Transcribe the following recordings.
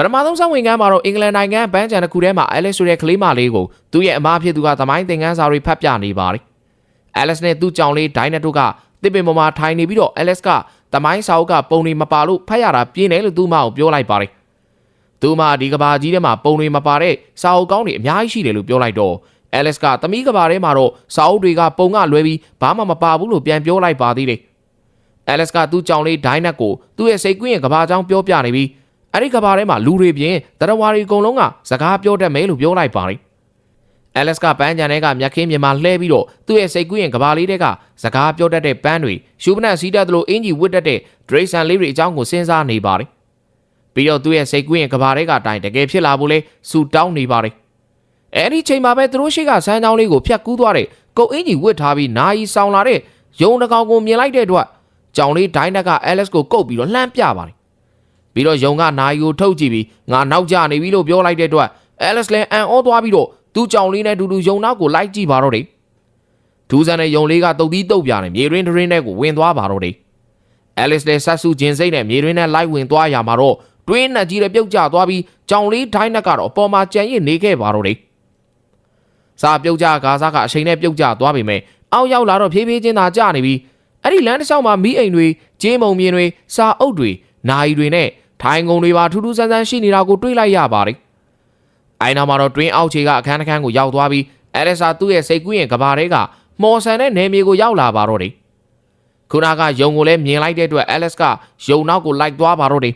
ပထမဆုံးဆောင်ဝင်ကန်းမှာတော့အင်္ဂလန်နိုင်ငံဘန်းချန်တစ်ခုထဲမှာအဲလက်ဆိုတဲ့ကလေးမလေးကိုသူ့ရဲ့အမားဖြစ်သူကသမိုင်းသင်ခန်းစာတွေဖတ်ပြနေပါတယ်။အဲလက်နဲ့သူ့ကြောင်လေးဒိုင်းနက်တို့ကတစ်ပင်ပေါ်မှာထိုင်နေပြီးတော့အဲလက်ကသမိုင်းစာအုပ်ကပုံတွေမပါလို့ဖတ်ရတာပြင်းတယ်လို့သူ့မအောင်ပြောလိုက်ပါတယ်။သူ့မဒီကဘာကြီးထဲမှာပုံတွေမပါတဲ့စာအုပ်ကောင်းတွေအများကြီးရှိတယ်လို့ပြောလိုက်တော့အဲလက်ကသမီးကဘာထဲမှာတော့စာအုပ်တွေကပုံကလွဲပြီးဘာမှမပါဘူးလို့ပြန်ပြောလိုက်ပါသေးတယ်။အဲလက်စ်ကသူ့ကြောင်လေးဒိုင်းနက်ကိုသူ့ရဲ့စိတ်ကူးရင်ကဘာကြောင်ပြောပြနေပြီး အဲ့ဒီကဘာထဲမှာလူတွေပြင်တရဝါရီအကုန်လုံးကစကားပြောတတ်မယ်လို့ပြောလိုက်ပါတယ်။အဲလက်စ်ကပန်းချန်ထဲကမြက်ခင်းမြန်မာလှဲပြီးတော့သူ့ရဲ့စိတ်ကူးရင်ကဘာလေးတွေကစကားပြောတတ်တဲ့ပန်းတွေရှူပနတ်စီးတတ်သလိုအင်ဂျီဝတ်တတ်တဲ့ဒရိတ်ဆန်လေးတွေအကြောင်းကိုစဉ်းစားနေပါတယ်။ပြီးတော့သူ့ရဲ့စိတ်ကူးရင်ကဘာတွေကတိုင်တကယ်ဖြစ်လာဖို့လဲစူတောင်းနေပါတယ်။အဲ့ဒီချိန်မှာပဲသူတို့ရှိကဆန်းချောင်းလေးကိုဖျက်ကူးသွားတဲ့ကုတ်အင်ဂျီဝတ်ထားပြီးနာယီဆောင်လာတဲ့ယုံတကောင်ကိုမြင်လိုက်တဲ့အတွက်ကြောင်လေးဒိုင်းနက်ကအဲလက်စ်ကိုကုတ်ပြီးတော့လှမ်းပြပါတယ်။ ပြီးတော့ယုံကနာယီကိုထုတ်ကြည့်ပြီးငါနောက်ကျနေပြီလို့ပြောလိုက်တဲ့အတွက်အဲလက်စ်လည်းအန်အောသွားပြီးတော့သူ့ကြောင်လေးနဲ့အတူတူယုံနောက်ကိုလိုက်ကြည့်ပါတော့တယ်။ဒူးဆန်တဲ့ယုံလေးကတုတ်သီးတုတ်ပြနဲ့မြေရင်းတရင်းနဲ့ကိုဝင်သွားပါတော့တယ်။အဲလက်စ်လည်းဆက်စုခြင်းစိတ်နဲ့မြေရင်းနဲ့လိုက်ဝင်သွားရမှာတော့တွင်းနဲ့ကြီးတဲ့ပြုတ်ကျသွားပြီးကြောင်လေးဒိုင်းနက်ကတော့အပေါ်မှာကြံရစ်နေခဲ့ပါတော့တယ်။စာပြုတ်ကျကားစားကအချိန်နဲ့ပြုတ်ကျသွားပြီမဲ့အောက်ရောက်လာတော့ဖြည်းဖြည်းချင်းသာကျနေပြီးအဲ့ဒီလမ်းတစ်လျှောက်မှာမီးအိမ်တွေကျေးမုံမြင်တွေစာအုပ်တွေနိုင်တွေနဲ့ ထိုင်ကုန်တွေပါထူးထူးဆန်းဆန်းရှိနေတာကိုတွေ့လိုက်ရပါတယ်။အိုင်နာမှာတော့တွင်းအောက်ခြေကအခန်းတစ်ခန်းကိုရောက်သွားပြီးအဲလက်စာသူ့ရဲ့စိတ်ကူးရင်ကဘာတွေကမော်ဆန်တဲ့နေမြေကိုရောက်လာပါတော့တယ်။ခုနကယုံကိုလည်းမြင်လိုက်တဲ့အတွက်အဲလက်ကယုံနောက်ကိုလိုက်သွားပါတော့တယ်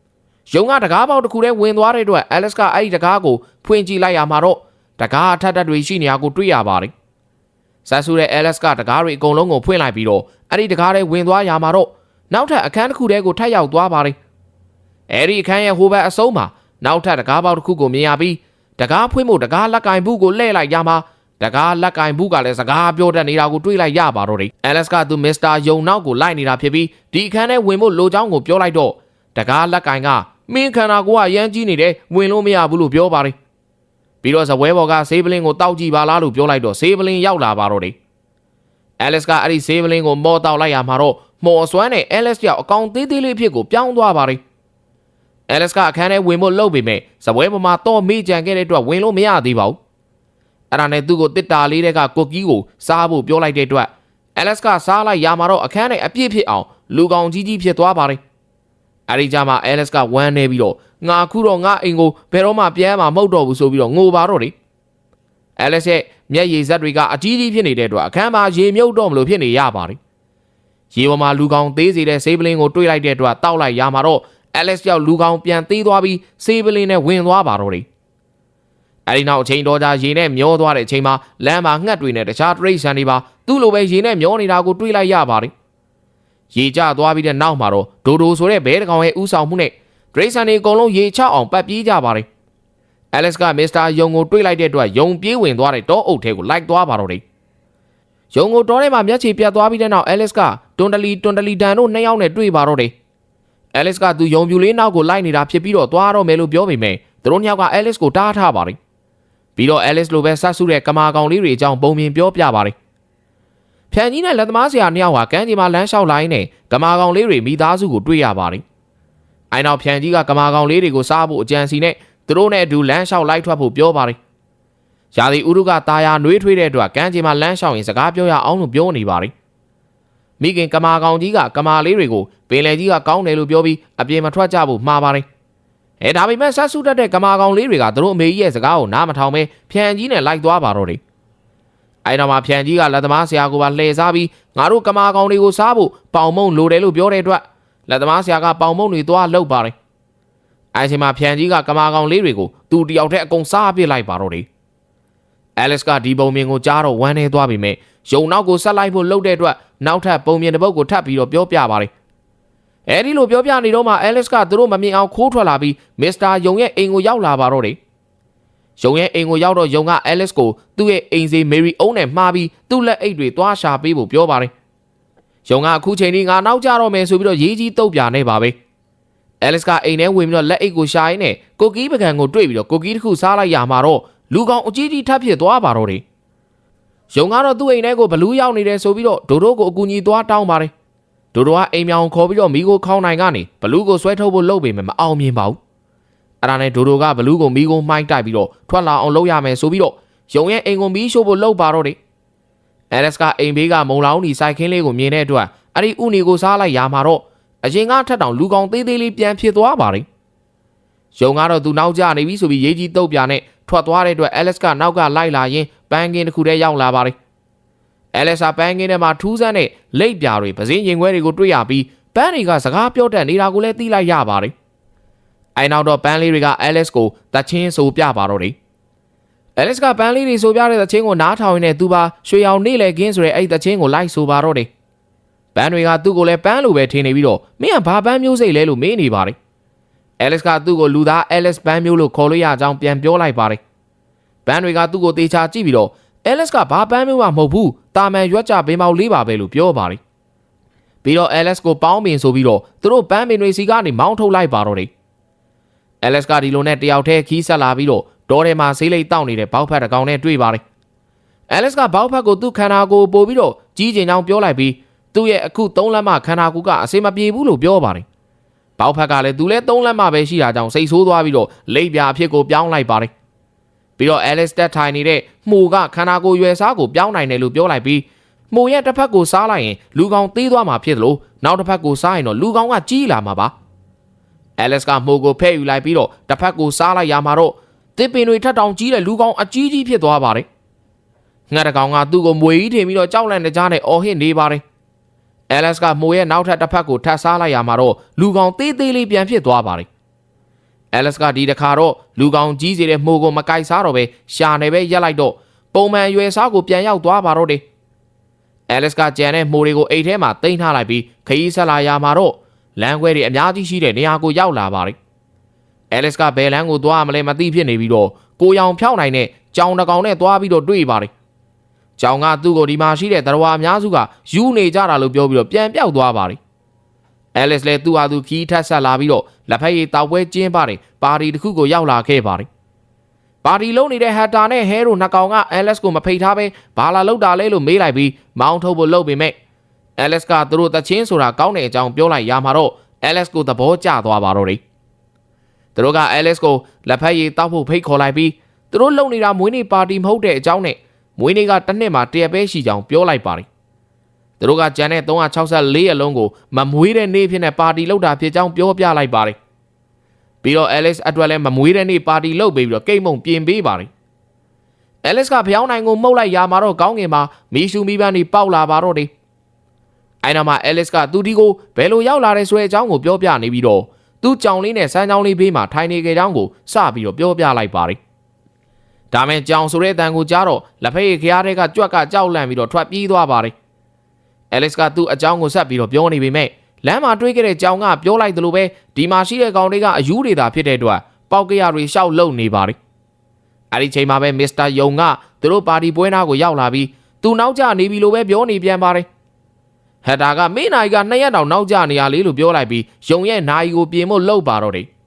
။ယုံကတကားပေါက်တစ်ခုထဲဝင်သွားတဲ့အတွက်အဲလက်ကအဲ့ဒီတကားကိုဖွင့်ကြည့်လိုက်ရမှာတော့တကားအထက်တက်တွေရှိနေတာကိုတွေ့ရပါတယ်။ဆတ်ဆူတဲ့အဲလက်ကတကားတွေအကုန်လုံးကိုဖွင့်လိုက်ပြီးတော့အဲ့ဒီတကားထဲဝင်သွားရမှာတော့နောက်ထပ်အခန်းတစ်ခုထဲကိုထပ်ရောက်သွားပါတယ်။ အဲ့ဒီအခန်းရဲ့ဟိုဘက်အဆုံးမှာနောက်ထပ်တကားပေါက်တစ်ခုကိုမြင်ရပြီးတကားဖွင့်ဖို့တကားလက်ကင်ဘူးကိုလှည့်လိုက်ရမှာတကားလက်ကင်ဘူးကလည်းစကားပြောတတ်နေတာကိုတွေ့လိုက်ရပါတော့တယ်။အဲလက်ကသူမစ္စတာယုံနောက်ကိုလိုက်နေတာဖြစ်ပြီးဒီအခန်းထဲဝင်ဖို့လိုချောင်းကိုပြောလိုက်တော့တကားလက်ကင်ကမင်းခန္ဓာကိုယ်ကရမ်းကြီးနေတယ်ဝင်လို့မရဘူးလို့ပြောပါတယ်။ပြီးတော့ဇပွဲဘော်ကဆေးပလင်းကိုတောက်ကြည့်ပါလားလို့ပြောလိုက်တော့ဆေးပလင်းရောက်လာပါတော့တယ်။အဲလက်စ်ကအဲ့ဒီဆေးပလင်းကိုမော်တောက်လိုက်ရမှာတော့မော်ဆွမ်းနဲ့အဲလက်စ်ကြောင့်အကောင်သေးသေးလေးဖြစ်ကိုပြောင်းသွားပါတယ်။ အဲလက်စ်ကအခန်းထဲဝင်ဖို့လှုပ်ပေမဲ့စပွဲပေါ်မှာတော့မေ့ကြံခဲ့တဲ့အတွက်ဝင်လို့မရသေးပါဘူး။အဲ့ဒါနဲ့သူ့ကိုတစ်တာလေးတဲ့ကကိုကီးကိုစားဖို့ပြောလိုက်တဲ့အတွက်အဲလက်စ်ကစားလိုက်ရမှာတော့အခန်းထဲအပြည့်ဖြစ်အောင်လူကောင်ကြီးကြီးဖြစ်သွားပါတယ်။အဲ့ဒီကြမှာအဲလက်စ်ကဝမ်းနေပြီးတော့ငါအခုတော့ငါအိမ်ကိုဘယ်တော့မှပြန်မှာမဟုတ်တော့ဘူးဆိုပြီးတော့ငိုပါတော့တယ်။အဲလက်စ်ရဲ့မျက်ရည်ဇက်တွေကအကြီးကြီးဖြစ်နေတဲ့အတွက်အခန်းမှာရေမြုပ်တော့မလို့ဖြစ်နေရပါတယ်။ရေပေါ်မှာလူကောင်သေးစေတဲ့ဆေးပလင်းကိုတွေးလိုက်တဲ့အတွက်တောက်လိုက်ရမှာတော့ အဲလက်စ်ကြောင့်လူကောင်ပြန်သေးသွားပြီးဆေးပလင်းနဲ့ဝင်သွားပါတော့တယ်။အဲဒီနောက်အချိန်တော်ကြာရေနဲ့မျောသွားတဲ့အချိန်မှာလမ်းမှာငှက်တွေနဲ့တခြားတရိတ်ဆန်တွေပါသူ့လိုပဲရေနဲ့မျောနေတာကိုတွေးလိုက်ရပါတယ်။ရေကျသွားပြီးတဲ့နောက်မှာတော့ဒိုဒိုဆိုတဲ့ဘဲတစ်ကောင်ရဲ့ဥဆောင်မှုနဲ့တရိတ်ဆန်တွေအကုန်လုံးရေချအောင်ပတ်ပြေးကြပါတယ်။အဲလက်စ်ကမစ္စတာယုံကိုတွေးလိုက်တဲ့အတွက်ယုံပြေးဝင်သွားတဲ့တောအုပ်ထဲကိုလိုက်သွားပါတော့တယ်။ယုံကိုတောထဲမှာမျက်ခြေပြတ်သွားပြီးတဲ့နောက်အဲလက်စ်ကတွန်တလီတွန်တလီဒန်တို့နှစ်ယောက်နဲ့တွေ့ပါတော့တယ်။ အဲလက်စ်ကသူယုံပြူလေးနောက်ကိုလိုက်နေတာဖြစ်ပြီးတော့သွားတော့မယ်လို့ပြောပေမဲ့သူတို့နှစ်ယောက်ကအဲလက်စ်ကိုတားထားပါတယ်။ပြီးတော့အဲလက်စ်လိုပဲဆတ်ဆုတဲ့ကမာကောင်လေးတွေအကြောင်းပုံမြင်ပြောပြပါတယ်။ဖြန်ကြီးနဲ့လက်သမားဆရာနှစ်ယောက်ဟာကမ်းခြေမှာလမ်းလျှောက်လိုက်နေကမာကောင်လေးတွေမိသားစုကိုတွေ့ရပါတယ်။အိုင်နောက်ဖြန်ကြီးကကမာကောင်လေးတွေကိုစားဖို့အကြံစီနဲ့သူတို့နဲ့အတူလမ်းလျှောက်လိုက်ထွက်ဖို့ပြောပါတယ်။ရာသီဥတုကตาယာနှွေးထွေးတဲ့အတွက်ကမ်းခြေမှာလမ်းလျှောက်ရင်စကားပြောရအောင်လို့ပြောနေပါတယ်။ မိခင်ကမာကောင်ကြီးကကမာလေးတွေကိုပင်လယ်ကြီးကကောင်းတယ်လို့ပြောပြီးအပြင်မထွက်ကြဖို့မှားပါတယ်။အဲဒါပေမဲ့ဆတ်ဆုတတ်တဲ့ကမာကောင်လေးတွေကသူတို့အမေကြီးရဲ့စကားကိုနားမထောင်ပဲဖြန်ကြီးနဲ့လိုက်သွားပါတော့တယ်။အဲတော့မှဖြန်ကြီးကလက်သမားဆရာကိုပါလှည့်စားပြီးငါတို့ကမာကောင်တွေကိုစားဖို့ပေါင်မုံလိုတယ်လို့ပြောတဲ့အတွက်လက်သမားဆရာကပေါင်မုံတွေသွားလှုပ်ပါတယ်။အဲချိန်မှာဖြန်ကြီးကကမာကောင်လေးတွေကိုသူတယောက်တည်းအကုန်စားပစ်လိုက်ပါတော့တယ်။ အဲလက်စ်ကဒီပုံမြင်ကိုကြားတော့ဝမ်းနေသွားပြီမဲ့ယုံနောက်ကိုဆက်လိုက်ဖို့လှုပ်တဲ့အတွက်နောက်ထပ်ပုံမြင်တစ်ပုဒ်ကိုထပ်ပြီးတော့ပြောပြပါတယ်။အဲဒီလိုပြောပြနေတော့မှအဲလက်စ်ကသူတို့မမြင်အောင်ခိုးထွက်လာပြီးမစ္စတာယုံရဲ့အိမ်ကိုရောက်လာပါတော့တယ်။ယုံရဲ့အိမ်ကိုရောက်တော့ယုံကအဲလက်စ်ကိုသူ့ရဲ့အိမ်စီမေရီအုံးနဲ့မှားပြီးသူ့လက်အိတ်တွေသွားရှာပေးဖို့ပြောပါတယ်။ယုံကအခုချိန်ကြီးငါနောက်ကြတော့မယ်ဆိုပြီးတော့ရေးကြီးတုတ်ပြနေပါပဲ။အဲလက်စ်ကအိမ်ထဲဝင်ပြီးတော့လက်အိတ်ကိုရှာရင်းနဲ့ကိုကီးပကံကိုတွေ့ပြီးတော့ကိုကီးတစ်ခုစားလိုက်ရမှာတော့ လူကောင်အကြီးကြီးထပ်ဖြစ်သွားပါတော့တယ်။ယုံကတော့သူ့အိမ်ထဲကိုဘလူးရောက်နေတယ်ဆိုပြီးတော့ဒိုဒိုကိုအကူအညီသွားတောင်းပါတယ်။ဒိုဒိုကအိမ်မြောင်ခေါ်ပြီးတော့မိကိုခေါင်းနိုင်ကနေဘလူးကိုဆွဲထုတ်ဖို့လုပ်ပေမဲ့မအောင်မြင်ပါဘူး။အဲ့ဒါနဲ့ဒိုဒိုကဘလူးကိုမီးကုန်းမှိုင်းတိုက်ပြီးတော့ထွက်လာအောင်လုပ်ရမယ်ဆိုပြီးတော့ယုံရဲ့အိမ်ကိုမီးရှို့ဖို့လုပ်ပါတော့တယ်အဲလက်စ်ကအိမ်ဘေးကမုံလောင်းဒီစိုက်ခင်းလေးကိုမြင်တဲ့အတွက်အဲ့ဒီဥနီကိုစားလိုက်ရမှာတော့အရင်ကထက်တောင်လူကောင်သေးသေးလေးပြန်ဖြစ်သွားပါတယ်ယုံကတော့သူနောက်ကျနေပြီဆိုပြီးရေးကြီးတုတ်ပြနဲ့ ထွက်သွားတဲ့အတွက်အဲလက်စ်ကနောက်ကလိုက်လာရင်ပန်းကင်းတစ်ခုတည်းရောက်လာပါတယ်အဲလက်စ်ကပန်းကင်းထဲမှာထူးဆန်းတဲ့လိပ်ပြာတွေပစင်းရင်ခွဲတွေကိုတွေ့ရပြီးပန်းတွေကစကားပြောတတ်နေတာကိုလည်းသိလိုက်ရပါတယ်အဲနောက်တော့ပန်းလေးတွေကအဲလက်စ်ကိုတချင်းဆိုပြပါတော့တယ်အဲလက်စ်ကပန်းလေးတွေဆိုပြတဲ့တချင်းကိုနားထောင်ရင်းနဲ့သူပါရွှေရောင်နေလေကင်းဆိုတဲ့အဲ့ဒီတချင်းကိုလိုက်ဆိုပါတော့တယ်ပန်းတွေကသူ့ကိုလည်းပန်းလိုပဲထင်နေပြီးတော့မင်းကဘာပန်းမျိုးစိတ်လဲလို့မေးနေပါတယ် အဲလက်စ်ကသူ့ကိုလူသားအဲလက်စ်ပန်းမျိုးလို့ခေါ်လို့ရကြောင်းပြန်ပြောလိုက်ပါတယ်ပန်းတွေကသူ့ကိုတေချာကြည့်ပြီးတော့အဲလက်စ်ကဘာပန်းမျိုးမှမဟုတ်ဘူးတာမန်ရွက်ကြဘေးမောက်လေးပါပဲလို့ပြောပါတယ်ပြီးတော့အဲလက်စ်ကိုပေါင်းပင်ဆိုပြီးတော့သူတို့ပန်းပင်တွေစီကနေမောင်းထုတ်လိုက်ပါတော့တယ်အဲလက်စ်ကဒီလိုနဲ့တယောက်တည်းခီးဆက်လာပြီးတော့ဒေါ်ထဲမှာဆေးလိပ်တောက်နေတဲ့ဘောက်ဖက်တစ်ကောင်နဲ့တွေ့ပါတယ်အဲလက်စ်ကဘောက်ဖက်ကိုသူ့ခန္ဓာကိုယ်ပို့ပြီးတော့ကြီးကျင်ကြောင်ပြောလိုက်ပြီးသူ့ရဲ့အခု၃လက်မခန္ဓာကိုယ်ကအစေမပြေဘူးလို့ပြောပါတယ် ဘောက်ဖက်ကလည်းသူလည်း၃လက်မပဲရှိတာကြောင့်စိတ်ဆိုးသွားပြီးတော့လိပ်ပြာအဖြစ်ကိုပြောင်းလိုက်ပါတယ်ပြီးတော့အဲလက်စ်တက်ထိုင်နေတဲ့မှုကခန္ဓာကိုယ်ရွယ်စားကိုပြောင်းနိုင်တယ်လို့ပြောလိုက်ပြီးမှုရဲ့တစ်ဖက်ကိုစားလိုက်ရင်လူကောင်သေးသွားမှာဖြစ်သလိုနောက်တစ်ဖက်ကိုစားရင်တော့လူကောင်ကကြီးလာမှာပါအဲလက်စ်ကမှုကိုဖဲ့ယူလိုက်ပြီးတော့တစ်ဖက်ကိုစားလိုက်ရမှာတော့တစ်ပင်တွေထက်တောင်ကြီးတဲ့လူကောင်အကြီးကြီးဖြစ်သွားပါတယ်ငှက်တကောင်ကသူ့ကိုမွေကြီးထင်ပြီးတော့ကြောက်လန့်နေကြတဲ့အော်ဟစ်နေပါတယ် အဲလက်စ်ကမှုရဲ့နောက်ထပ်တစ်ဖက်ကိုထပ်စားလိုက်ရမှာတော့လူကောင်သေးသေးလေးပြန်ဖြစ်သွားပါတယ်အဲလက်စ်ကဒီတစ်ခါတော့လူကောင်ကြီးစီတဲ့မှုကိုမကိုက်စားတော့ပဲရှာနေပဲရက်လိုက်တော့ပုံမှန်ရွယ်စားကိုပြန်ရောက်သွားပါတော့တယ်အဲလက်စ်ကကြံတဲ့မှုတွေကိုအိတ်ထဲမှာတင်ထားလိုက်ပြီးခရီးဆက်လာရမှာတော့လမ်းခွဲတွေအများကြီးရှိတဲ့နေရာကိုရောက်လာပါတယ်အဲလက်စ်ကဘယ်လမ်းကိုသွားမလဲမသိဖြစ်နေပြီးတော့ကိုရောင်ဖြောင်းနိုင်တဲ့ကြောင်တစ်ကောင်နဲ့သွားပြီးတော့တွေ့ပါတယ်။ ကြောင်ကသူ့ကိုဒီမှာရှိတဲ့တရဝါအများစုကယူနေကြတာလို့ပြောပြီးတော့ပြန်ပြောက်သွားပါတယ်။အဲလက်စ်လည်းသူ့ဟာသူခီးထက်ဆက်လာပြီးတော့လက်ဖက်ရည်တောက်ပွဲကျင်းပါတယ်ပါတီတစ်ခုကိုရောက်လာခဲ့ပါတယ်။ပါတီလုံးနေတဲ့ဟက်တာနဲ့ဟဲရိုနှစ်ကောင်ကအဲလက်စ်ကိုမဖိတ်ထားပဲဘာလာလောက်တာလဲလို့မေးလိုက်ပြီးမောင်းထုတ်ဖို့လုပ်ပေမဲ့အဲလက်စ်ကသူတို့တချင်းဆိုတာကောင်းတဲ့အကြောင်းပြောလိုက်ရမှာတော့အဲလက်စ်ကိုသဘောကျသွားပါတော့တယ်။သူတို့ကအဲလက်စ်ကိုလက်ဖက်ရည်တောက်ဖို့ဖိတ်ခေါ်လိုက်ပြီးသူတို့လုံနေတာမွေးနေ့ပါတီမဟုတ်တဲ့အကြောင်းနဲ့ မွေးနေ့ကတစ်နှစ်မှာတရက်ပဲရှိကြောင်းပြောလိုက်ပါတယ်။သူတို့ကကျန်တဲ့364ရက်လုံးကိုမမွေးတဲ့နေ့ဖြစ်နေပါတီလုပ်တာဖြစ်ကြောင်းပြောပြလိုက်ပါတယ်။ပြီးတော့ Alice အတွက်လည်းမမွေးတဲ့နေ့ပါတီလုပ်ပေးပြီးတော့ကိတ်မုံပြင်ပေးပါတယ်။ Alice ကဖျောင်းနိုင်ကိုမှုတ်လိုက်ရမှာတော့ကောင်းငင်မှာမီရှူမီပန်းနေပေါက်လာပါတော့တယ်။အဲ့နောက်မှာ Alice ကသူဒီကိုဘယ်လိုရောက်လာတဲ့ဆိုတဲ့အကြောင်းကိုပြောပြနေပြီးတော့သူ့ကြောင်လေးနဲ့စမ်းကြောင်လေးဘေးမှာထိုင်နေကြကြောင်းကိုစပြီးတော့ပြောပြလိုက်ပါတယ်။ ဒါမဲ့ကြောင်ဆိုတဲ့အတန်ကိုကြားတော့လက်ဖက်ရည်ခရားတွေကကြွက်ကကြောက်လန့်ပြီးတော့ထွက်ပြေးသွားပါတယ်။ Alice ကသူ့အကြောင်းကိုဆက်ပြီးတော့ပြောနေပေမဲ့လမ်းမှာတွေ့ခဲ့တဲ့ကြောင်ကပြောလိုက်သလိုပဲဒီမှာရှိတဲ့ကောင်တွေကအယူတွေသာဖြစ်တဲ့အတွက်ပေါက်ကရတွေရှောက်လုံနေပါတယ်။အဲဒီချိန်မှာပဲမစ္စတာယုံကသူတို့ပါတီပွဲနာကိုရောက်လာပြီးသူနောက်ကျနေပြီလို့ပဲပြောနေပြန်ပါတယ်။ဟက်တာကမင်းနိုင်ကနှစ်ရက်တောင်နောက်ကျနေရလေလို့ပြောလိုက်ပြီးယုံရဲ့နိုင်ကိုပြင်ဖို့လှုပ်ပါတော့တယ်။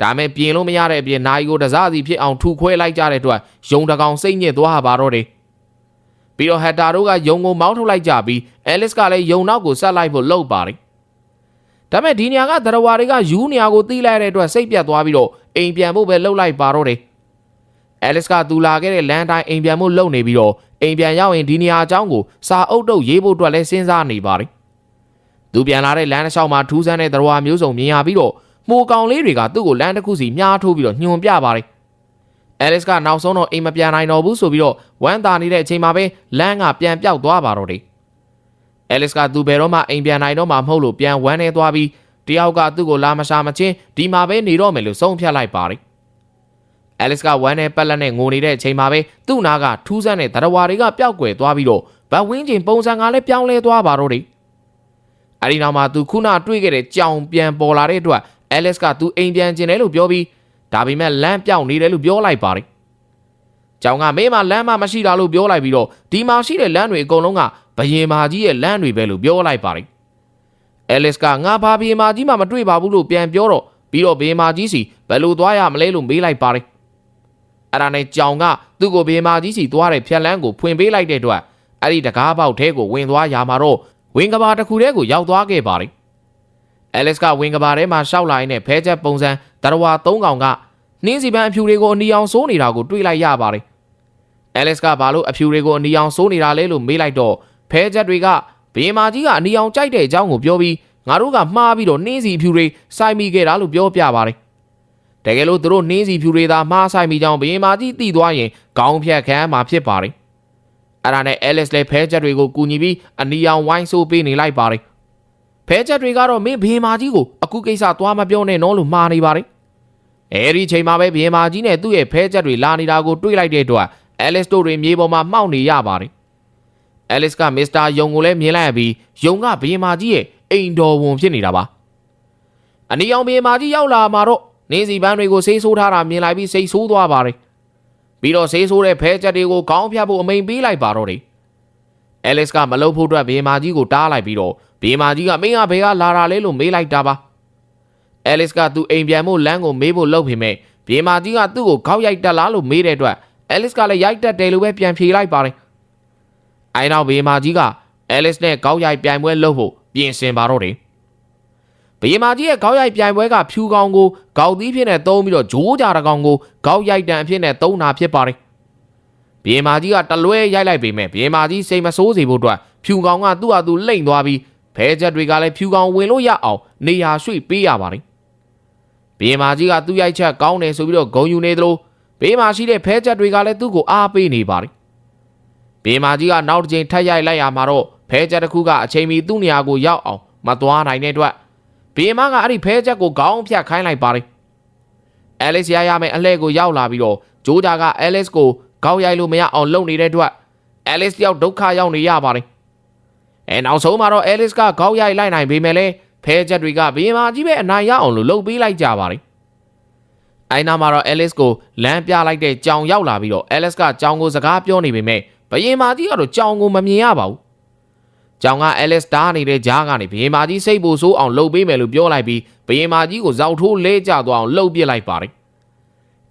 ဒါမဲ့ပြင်လို့မရတဲ့အပြင်နိုင်ကိုတစားစီဖြစ်အောင်ထူခွဲလိုက်ကြတဲ့အတွက်ယုံတကောင်စိတ်ညစ်သွားပါတော့တယ်။ပြီးတော့ဟက်တာတို့ကယုံကိုမောင်းထုတ်လိုက်ကြပြီးအဲလစ်ကလည်းယုံနောက်ကိုဆက်လိုက်ဖို့လှုပ်ပါတယ်။ဒါမဲ့ဒီနေရာကဒရဝါတွေကယူနေရာကိုတီးလိုက်တဲ့အတွက်စိတ်ပြတ်သွားပြီးတော့အိမ်ပြန်ဖို့ပဲလှုပ်လိုက်ပါတော့တယ်။အဲလစ်ကသူလာခဲ့တဲ့လမ်းတိုင်းအိမ်ပြန်ဖို့လှုပ်နေပြီးတော့အိမ်ပြန်ရောက်ရင်ဒီနေရာအကြောင်းကိုစာအုပ်တုပ်ရေးဖို့အတွက်လည်းစဉ်းစားနေပါတယ်။သူပြန်လာတဲ့လမ်းတစ်လျှောက်မှာထူးဆန်းတဲ့ဒရဝါမျိုးစုံမြင်ရပြီးတော့ မှိုကောင်လေးတွေကသူ့ကိုလမ်းတစ်ခုစီမြားထိုးပြီးတော့ညွန်ပြပါတယ်။အဲလစ်ကနောက်ဆုံးတော့အိမ်မပြန်နိုင်တော့ဘူးဆိုပြီးတော့ဝမ်းသာနေတဲ့အချိန်မှာပဲလမ်းကပြန်ပြောက်သွားပါတော့တယ်။အဲလစ်ကသူဘယ်တော့မှအိမ်ပြန်နိုင်တော့မှမဟုတ်လို့ပြန်ဝမ်းနေသွားပြီးတယောက်ကသူ့ကိုလာမရှာမချင်းဒီမှာပဲနေတော့မယ်လို့ဆုံးဖြတ်လိုက်ပါတယ်။အဲလစ်ကဝမ်းနဲ့ပက်လက်နဲ့ငိုနေတဲ့အချိန်မှာပဲသူ့နာကထူးဆန်းတဲ့ဒရဝါတွေကပျောက်ကွယ်သွားပြီးတော့ဗတ်ဝင်းကျင်ပုံစံကလည်းပြောင်းလဲသွားပါတော့တယ်။အဲဒီနောက်မှာသူခုနတွေ့ခဲ့တဲ့ကြောင်ပြန်ပေါ်လာတဲ့အတွက် အဲလက်စ်ကသူအိမ်ပြန်ကျင်တယ်လို့ပြောပြီးဒါပေမဲ့လမ်းပြောင်းနေတယ်လို့ပြောလိုက်ပါတယ်။ကျောင်းကမင်းမလမ်းမမရှိတာလို့ပြောလိုက်ပြီးတော့ဒီမှာရှိတဲ့လမ်းတွေအကုန်လုံးကဘယင်မာကြီးရဲ့လမ်းတွေပဲလို့ပြောလိုက်ပါတယ်။အဲလက်စ်ကငါဘာဘယင်မာကြီးမှမတွေ့ပါဘူးလို့ပြန်ပြောတော့ပြီးတော့ဘယင်မာကြီးစီဘယ်လိုသွားရမလဲလို့မေးလိုက်ပါတယ်။အဲ့ဒါနဲ့ကြောင်ကသူ့ကိုဘယင်မာကြီးစီသွားတဲ့ဖြက်လန်းကိုဖွင့်ပေးလိုက်တဲ့အတွက်အဲ့ဒီတကားပေါက်ထဲကိုဝင်သွားရမှာတော့ဝင်ကဘာတစ်ခုတည်းကိုရောက်သွားခဲ့ပါတယ် အဲလက်စ်ကဝင်းကဘာထဲမှာရှောက်လာရင်းနဲ့ဖဲချက်ပုံစံတရဝါ၃កောင်ကနှင်းစီပန်းအဖြူတွေကိုအနီအောင်စိုးနေတာကိုတွေ့လိုက်ရပါတယ်အဲလစ်ကဘာလို့အဖြူတွေကိုအနီအောင်စိုးနေတာလဲလို့မေးလိုက်တော့ဖဲချက်တွေကဘေးမာကြီးကအနီအောင်ကြိုက်တဲ့အကြောင်းကိုပြောပြီးငါတို့ကမှားပြီးတော့နှင်းစီအဖြူတွေစိုက်မိခဲ့တာလို့ပြောပြပါတယ်တကယ်လို့သူတို့နှင်းစီဖြူတွေသာမှားဆိုင်မိကြောင်းဘေးမာကြီးသိသွားရင်ခေါင်းဖြတ်ခံမှာဖြစ်ပါတယ်အဲ့ဒါနဲ့အဲလစ်လည်းဖဲချက်တွေကိုကူညီပြီးအနီအောင်ဝိုင်းဆိုးပေးနေလိုက်ပါတယ် ဖဲချက်တွေကတော့မင်းဘေးမာကြီးကိုအခုကိစ္စသွားမပြောနဲ့နော်လို့မှားနေပါတယ်အဲဒီချိန်မှာပဲဘီယမာကြီးနဲ့သူ့ရဲ့ဖဲချက်တွေလာနေတာကိုတွေးလိုက်တဲ့အတွက်အဲလစ်တို့တွေမြေပေါ်မှာမှောက်နေရပါတယ်။အဲလစ်ကမစ္စတာယုံကိုလည်းမြင်လိုက်ရပြီးယုံကဘီယမာကြီးရဲ့အိမ်တော်ဝန်ဖြစ်နေတာပါ။အနီအောင်ဘီယမာကြီးရောက်လာမှာတော့နေစီပန်းတွေကိုဆေးဆိုးထားတာမြင်လိုက်ပြီးစိတ်ဆိုးသွားပါတယ်။ပြီးတော့ဆေးဆိုးတဲ့ဖဲချက်တွေကိုခေါင်းဖြတ်ဖို့အမိန်ပေးလိုက်ပါတော့တယ်။ အဲလစ်ကမလုပ်ဖို့အတွက်ဘီယမာကြီးကိုတားလိုက်ပြီးတော့ဘီယမာကြီးကမင်းကဘယ်ကလာတာလဲလို့မေးလိုက်တာပါ။အဲလစ်ကသူ့အိမ်ပြန်ဖို့လမ်းကိုမေးဖို့လုပ်ပေမဲ့ဘီမာကြီးကသူ့ကိုခေါက်ရိုက်တက်လားလို့မေးတဲ့အတွက်အဲလစ်ကလည်းရိုက်တက်တယ်လို့ပဲပြန်ဖြေလိုက်ပါတယ်။အဲနောက်ဘီမာကြီးကအဲလစ်နဲ့ခေါက်ရိုက်ပြိုင်ပွဲလုပ်ဖို့ပြင်ဆင်ပါတော့တယ်။ဘီမာကြီးရဲ့ခေါက်ရိုက်ပြိုင်ပွဲကဖြူကောင်ကိုခေါက်သီးဖြစ်နေသုံးပြီးတော့ဂျိုးကြတကောင်ကိုခေါက်ရိုက်တံအဖြစ်နဲ့သုံးတာဖြစ်ပါတယ်။ ဘီမာကြီးကတလွဲရိုက်လိုက်ပေမဲ့ဘီမာကြီးစိတ်မဆိုးစေဖို့အတွက်ဖြူကောင်ကသူ့ဟာသူလိမ့်သွားပြီးဖဲချက်တွေကလည်းဖြူကောင်ဝင်လို့ရအောင်နေရာရွှေ့ပေးရပါတယ်။ဘေးမာကြီးကသူ့ရိုက်ချက်ကောင်းတယ်ဆိုပြီးတော့ဂုံယူနေသလိုဘေးမှာရှိတဲ့ဖဲချက်တွေကလည်းသူ့ကိုအားပေးနေပါတယ်။ဘေးမာကြီးကနောက်တစ်ချိန်ထပ်ရိုက်လိုက်ရမှာတော့ဖဲချက်တစ်ခုကအချိန်မီသူ့နေရာကိုရောက်အောင်မသွားနိုင်တဲ့အတွက်ဘေးမာကအဲ့ဒီဖဲချက်ကိုခေါင်းဖြတ်ခိုင်းလိုက်ပါတယ်။အဲလစ်ရရမယ်အလှဲ့ကိုရောက်လာပြီးတော့ဂျိုးဂျာကအဲလစ်ကို ခေါင်းရိုက်လို့မရအောင်လုပ်နေတဲ့အတွက်အဲလစ်တယောက်ဒုက္ခရောက်နေရပါတယ်။အဲနောက်ဆုံးမှာတော့အဲလစ်ကခေါင်းရိုက်လိုက်နိုင်ပေမဲ့လည်းဖဲချက်တွေကဘေးမာကြီးပဲအနိုင်ရအောင်လို့လှုပ်ပေးလိုက်ကြပါတယ်။အိုင်နာမှာတော့အဲလစ်ကိုလမ်းပြလိုက်တဲ့ကြောင်ရောက်လာပြီးတော့အဲလစ်ကကြောင်ကိုစကားပြောနေပေမဲ့ဘယင်မာကြီးကတော့ကြောင်ကိုမမြင်ရပါဘူး။ကြောင်ကအဲလစ်တားနေတဲ့ကြားကနေဘယင်မာကြီးစိတ်ပူဆိုးအောင်လှုပ်ပေးမယ်လို့ပြောလိုက်ပြီးဘယင်မာကြီးကိုဇောက်ထိုးလဲကျသွားအောင်လှုပ်ပစ်လိုက်ပါတယ်။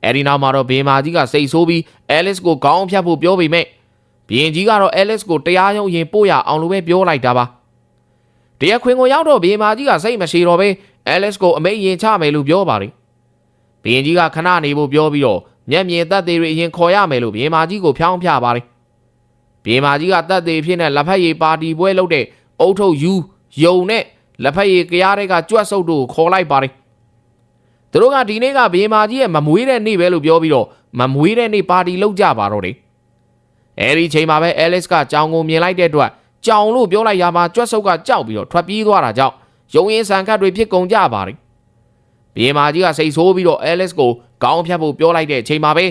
အဲဒီနောက်မှာတော့ဘယင်မာကြီးကစိတ်ဆိုးပြီးအဲလစ်ကိုခေါင်းဖြတ်ဖို့ပြောပေမဲ့ဘယင်ကြီးကတော့အဲလစ်ကိုတရားရုံးရင်ပို့ရအောင်လို့ပဲပြောလိုက်တာပါ။တရားခွင်ကိုရောက်တော့ဘီမာကြီးကစိတ်မရှိတော့ပဲအဲလစ်ကိုအမိတ်ရင်ချမယ်လို့ပြောပါတယ်။ဘီရင်ကြီးကခဏနေဖို့ပြောပြီးတော့မျက်မြင်သက်သေးတွေအရင်ခေါ်ရမယ်လို့ဘီမာကြီးကိုဖျောင်းဖျပါတယ်။ဘီမာကြီးကသက်သေးဖြစ်နေလက်ဖက်ရည်ပါတီပွဲလုပ်တဲ့အုတ်ထုတ်ယူယုံနဲ့လက်ဖက်ရည်ကြားတွေကကြွက်ဆုပ်တို့ကိုခေါ်လိုက်ပါတယ်။ သူတို့ကဒီနေ့ကဘီမာကြီးရဲ့မမွေးတဲ့နေ့ပဲလို့ပြောပြီးတော့မမွေးတဲ့နေ့ပါတီလုပ်ကြပါတော့တယ်။အဲဒီချိန်မှာပဲအဲလစ်ကကြောင်ကိုမြင်လိုက်တဲ့အတွက်ကြောင်လို့ပြောလိုက်ရမှာကြွက်ဆုပ်ကကြောက်ပြီးတော့ထွက်ပြေးသွားတာကြောင့်ရုံရင်ဆန်ခတ်တွေဖြစ်ကုန်ကြပါတယ်။ဘီမာကြီးကစိတ်ဆိုးပြီးတော့အဲလစ်ကိုကောင်းဖြတ်ဖို့ပြောလိုက်တဲ့အချိန်မှာပဲ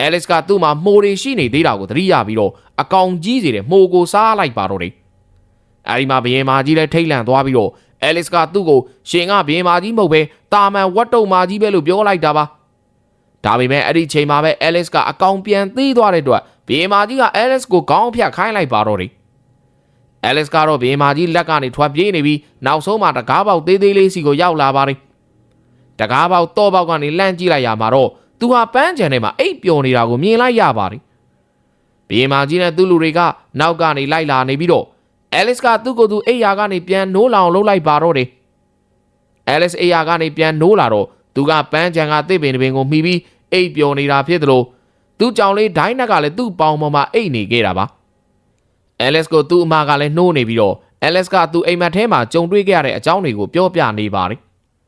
အဲလစ်ကသူ့မှာမှိုတွေရှိနေသေးတာကိုသတိရပြီးတော့အကောင်ကြီးစီတဲ့မှိုကိုစားလိုက်ပါတော့တယ်။အဲဒီမှာဘီမာကြီးလည်းထိတ်လန့်သွားပြီးတော့ အဲလစ်ကသူ့ကိုရှင်ကဘီမာကြီးမဟုတ်ပဲတာမန်ဝတ်တုံမာကြီးပဲလို့ပြောလိုက်တာပါ။ဒါပေမဲ့အဲ့ဒီချိန်မှာပဲအဲလစ်ကအကောင်ပြန်သေးသွားတဲ့အတွက်ဘီမာကြီးကအဲလစ်ကိုကောင်းဖြတ်ခိုင်းလိုက်ပါတော့တယ်။အဲလစ်ကတော့ဘေးမာကြီးလက်ကနေထွက်ပြေးနေပြီးနောက်ဆုံးမှာတကားပေါက်သေးသေးလေးစီကိုရောက်လာပါတယ်။တကားပေါက်တော့ပေါက်ကနေလှမ်းကြည့်လိုက်ရမှာတော့သူဟာပန်းချန်ထဲမှာအိပ်ပျော်နေတာကိုမြင်လိုက်ရပါတယ်။ဘေးမာကြီးနဲ့သူ့လူတွေကနောက်ကနေလိုက်လာနေပြီးတော့ အဲလစ်ကသူ့ကိုယ်သူအိပ်ယာကနေပြန်နိုးလောင်လှုပ်လိုက်ပါတော့တယ်။အဲလစ်အိပ်ယာကနေပြန်နိုးလာတော့သူကပန်းချန်ကတစ်ပင်တစ်ပင်ကိုမှီပြီးအိပ်ပျော်နေတာဖြစ်သလိုသူ့ကြောင်လေးဒိုင်းနက်ကလည်းသူ့ပေါင်ပေါ်မှာအိပ်နေခဲ့တာပါ။အဲလစ်ကိုသူ့အမကလည်းနှိုးနေပြီးတော့အဲလစ်ကသူ့အိမ်မက်ထဲမှာကြုံတွေ့ခဲ့ရတဲ့အကြောင်းတွေကိုပြောပြနေပါတယ်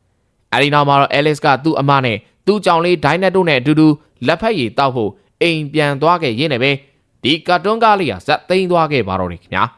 ။အဲဒီနောက်မှာတော့အဲလစ်ကသူ့အမနဲ့သူ့ကြောင်လေးဒိုင်းနက်တို့နဲ့အတူတူလက်ဖက်ရည်တောက်ဖို့အိမ်ပြန်သွားခဲ့ရင်းနဲ့ပဲဒီကာတွန်းကားလေးကဇက်သိမ်းသွားခဲ့ပါတော့တယ်ခင်ဗျာ။